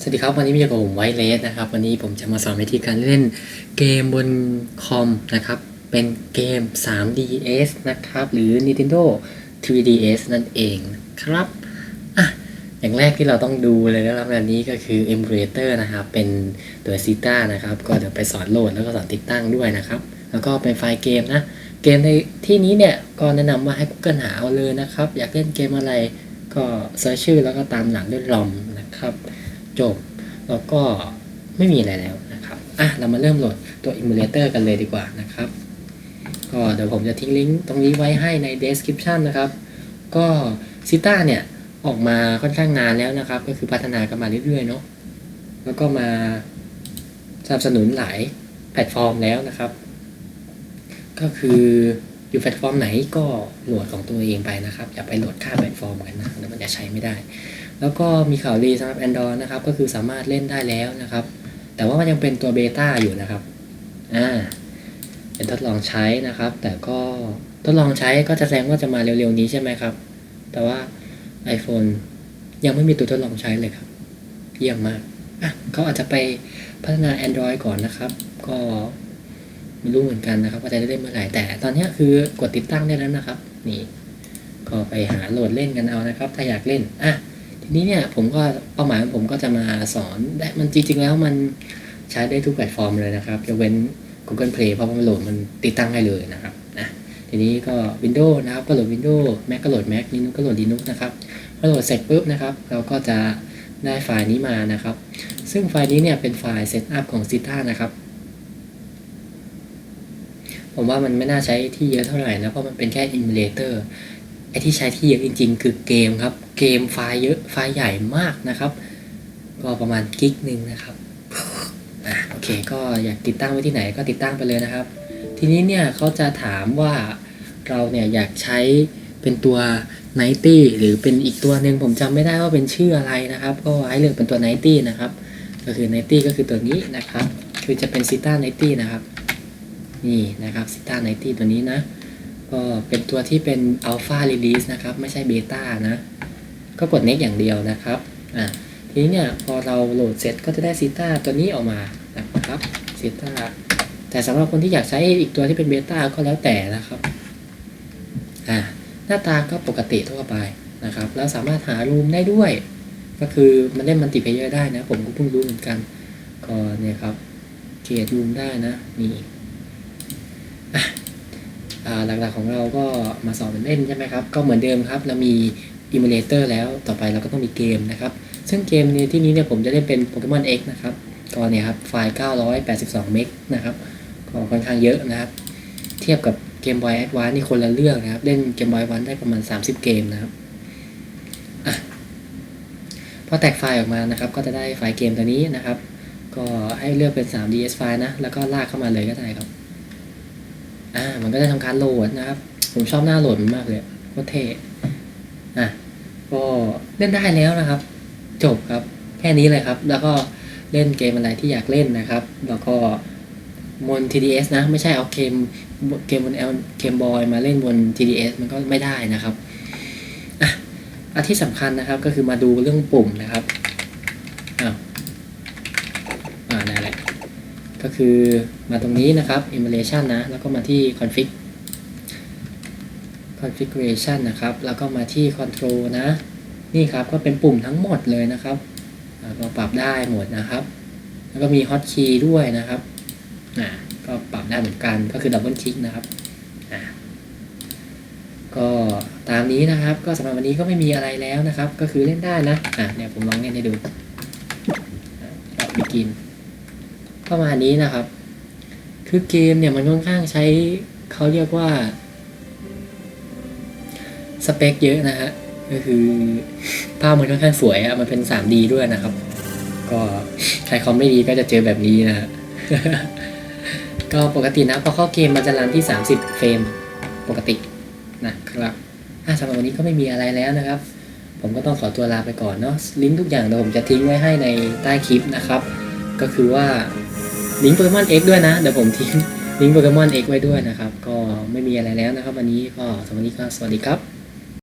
สวัสดีครับวันนี้มีกับผมไวเลสนะครับวันนี้ผมจะมาสอนวิธีการเล่นเกมบนคอมนะครับเป็นเกม 3DS นะครับหรือ Nintendo 3DS นั่นเองครับอะอย่างแรกที่เราต้องดูเลยนะครับอันนี้ก็คือ emulator นะครับเป็นตัว z ต t a นะครับก็เดี๋ยวไปสอนโหลดแล้วก็สอนติดตั้งด้วยนะครับแล้วก็เป็นไฟล์เกมนะเกมในที่นี้เนี่ยก็แนะนำว่าให้ Google หาเอาเลยนะครับอยากเล่นเกมอะไรก็เซิร์ชชื่อแล้วก็ตามหลังด้วย ROM นะครับ จบ แล้วก็ไม่มีอะไรแล้วนะครับอะเรามาเริ่มโหลดตัว emulator กันเลยดีกว่านะครับ ก็เดี๋ยวผมจะทิ้งลิงก์ตรงนี้ไว้ให้ใน description นะครับ ก็ซิต้าเนี่ยออกมาค่อนข้างนานแล้วนะครับ ก็คือพัฒนากันมาเรื่อยๆเนาะแล้วก็มาสนับสนุนหลายแพลตฟอร์มแล้วนะครับ ก็คืออยู่แพลตฟอร์มไหนก็โหลดของตัวเองไปนะครับ อย่าไปโหลดค่าแพลตฟอร์มกันนะแล้วมันจะใช้ไม่ได้ แล้วก็มีข่าวดีสำหรับ Android นะครับ ก็คือสามารถเล่นได้แล้วนะครับ แต่ว่ามันยังเป็นตัวเบต้าอยู่นะครับ อ่า เป็นทดลองใช้นะครับ แต่ก็ทดลองใช้ก็จะแสดงว่าจะมาเร็วๆนี้ใช่ไหมครับ แต่ว่า iPhone ยังไม่มีตัวทดลองใช้เลยครับ เยี่ยมมาก อะเขาอาจจะไปพัฒนา Android ก่อนนะครับ ก็ไม่รู้เหมือนกันนะครับว่าจะได้เล่นเมื่อไหร่ แต่ตอนนี้คือกดติดตั้งได้แล้วนะครับ นี่ ก็ไปหาโหลดเล่นกันเอานะครับ ถ้าอยากเล่น อะ ทีนี้เนี่ยผมก็เป้าหมายของผมก็จะมาสอนได้มันจริงๆแล้วมันใช้ได้ทุกแพลตฟอร์มเลยนะครับยกเว้น Google Play เพราะว่ามันโหลดมันติดตั้งให้เลยนะครับนะทีนี้ก็ Windows นะครับก็โหลด Windows Mac ก็โหลด Mac Linux ก็โหลด Linux นะครับพอโหลดเสร็จปุ๊บนะครับ เราก็จะได้ไฟล์นี้มานะครับ ซึ่งไฟล์นี้เนี่ยเป็นไฟล์ Setup ของ z i t a นะครับ ผมว่ามันไม่น่าใช้ที่เยอะเท่าไหร่นะ เพราะมันเป็นแค่ emulator ไอที่ใช้ที่เยอะจริง ๆ คือเกมครับ เกมไฟล์เยอะไฟล์ใหญ่มากนะครับ ก็ประมาณกิกหนึ่งนะครับอะโอเค ก็อยากติดตั้งไว้ที่ไหนก็ติดตั้งไปเลยนะครับ ทีนี้เนี่ยเขาจะถามว่าเราเนี่ยอยากใช้เป็นตัว 90 หรือเป็นอีกตัวหนึ่งผมจำไม่ได้ว่าเป็นชื่ออะไรนะครับ ก็ให้เลือกเป็นตัว 90 นะครับ ก็คือ 90 ก็คือตัวนี้นะครับ คือจะเป็น Zeta 90 นะครับ นี่นะครับ Zeta 90 ตัวนี้นะ ก็เป็นตัวที่เป็น Alpha Release นะครับ ไม่ใช่เบต้านะ ก็กด Next อย่างเดียวนะครับอะทีนี้เนี่ยพอเราโหลดเสร็จก็จะได้ Zeta ตัวนี้ออกมานะครับ Zeta แต่สำหรับคนที่อยากใช้อีกตัวที่เป็นเบต้าก็แล้วแต่นะครับอะหน้าตาก็ปกติทั่วไปนะครับ แล้วสามารถหารูมได้ด้วย ก็คือมันเล่นมัลติเพเยอร์ได้นะ ผมก็เพิ่งรู้เหมือนกัน ก็เนี่ยครับเกียรูมได้นะนี่ หลักๆของเราก็มาสอนเล่นใช่ไหมครับ ก็เหมือนเดิมครับ เรามี emulator แล้ว ต่อไปเราก็ต้องมีเกมนะครับ ซึ่งเกมในที่นี้เนี่ยผมจะเล่นเป็น Pokemon X นะครับ ก็เนี่ยครับ ไฟล์ 982 เมกนะครับ ก็ค่อนข้างเยอะนะครับ เทียบกับเกม Boy Advance นี่คนละเรื่องนะครับ เล่นเกม Boy Advance ได้ประมาณ 30 เกมนะครับอะพอแตกไฟล์ออกมานะครับ ก็จะได้ไฟล์เกมตัวนี้นะครับ ก็ให้เลือกเป็น 3ds ไฟล์นะ แล้วก็ลากเข้ามาเลยก็ได้ครับ อ่า มันก็จะทำการโหลดนะครับ ผมชอบหน้าโหลดมันมากเลยโคตรเท่อะก็เล่นได้แล้วนะครับ จบครับ แค่นี้เลยครับ แล้วก็เล่นเกมอะไรที่อยากเล่นนะครับ แล้วก็บน TDS นะ ไม่ใช่เอาเกมเกมบนเอลเกมบอยมาเล่นบน TDS มันก็ไม่ได้นะครับอะอันที่สำคัญนะครับก็คือมาดูเรื่องปุ่มนะครับ อ้าว อ่านั่นแหละ ก็คือมาตรงนี้นะครับ emulation นะ แล้วก็มาที่ config configuration นะครับ แล้วก็มาที่ control นะ นี่ครับก็เป็นปุ่มทั้งหมดเลยนะครับ เราปรับได้หมดนะครับ แล้วก็มี hotkey ด้วยนะครับอ่าก็ปรับได้เหมือนกัน ก็คือ double click นะครับอ่าก็ตามนี้นะครับ ก็สำหรับวันนี้ก็ไม่มีอะไรแล้วนะครับ ก็คือเล่นได้นะ อ่าเนี่ยผมลองเล่นให้ดูก็ begin ประมาณนี้นะครับ คือเกมเนี่ยมันค่อนข้างใช้เขาเรียกว่า สเปคเยอะนะฮะ ก็คือภาพมันค่อนข้างสวยอะมันเป็น 3D ด้วยนะครับ ก็ใครคอมไม่ดีก็จะเจอแบบนี้นะฮะ ก็ปกตินะพอเข้าเกมมันจะรันที่ 30 เฟรมปกตินะครับสำหรับวันนี้ก็ไม่มีอะไรแล้วนะครับ ผมก็ต้องขอตัวลาไปก่อนเนาะ ลิงก์ทุกอย่างเดี๋ยวผมจะทิ้งไว้ให้ในใต้คลิปนะครับ ก็คือว่า ลิงก์โปเกมอน X ด้วยนะ เดี๋ยวผมทิ้งลิงก์โปเกมอน X ไว้ด้วยนะครับ ก็ไม่มีอะไรแล้วนะครับ วันนี้ก็สำหรับวันนี้ก็สวัสดีครับ